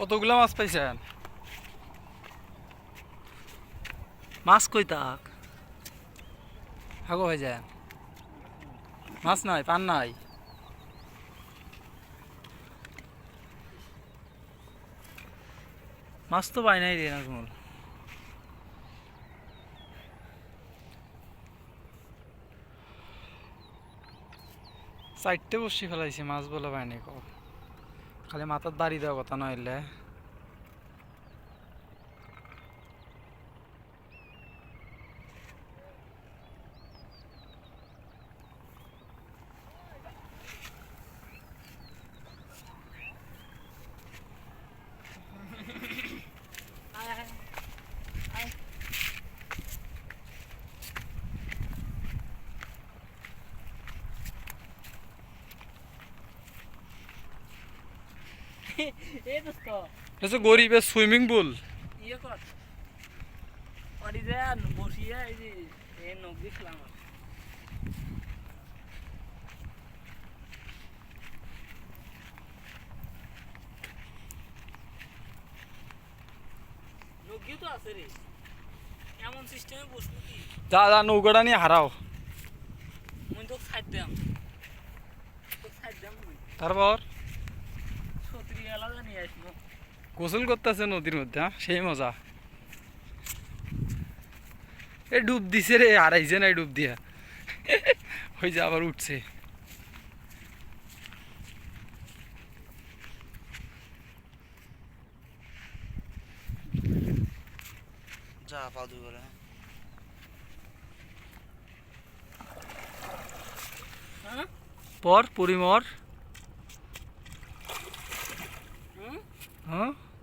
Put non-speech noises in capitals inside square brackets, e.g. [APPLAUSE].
কতগুলা মাছ পাইছেন? মাছ কই তাক? হাগো হয়ে যায় মাছ নাই, পান নাই? মাছ তো পাই নাই রে নাজমুল। চারটে বসি ফেলাইছি, মাছ বলে পাইনি কো খালি মাথার দাড়ি দেওয়া কথা নইলে। [LAUGHS] এই দোস্ত। এটা গরিবের সুইমিং পুল। ইয়ে কর। যে বসিয়ে এই যে এই নখ দিছিলাম তো আছে রে। এমন সিস্টেমে বসবো কি? যা যা নৌকাটা নিয়ে হারাও। মুই তো সাইড দাম তো সাইড দাম তারপর? গোসল করতেছে নদীর মধ্যে হ্যাঁ? সেই মজা। এ ডুব দিছে রে হারাইছে না ডুব দিয়া। ওই যে আবার উঠছে। যা পাও দুই হ্যাঁ? পর পরিমর। হুম হ্যাঁ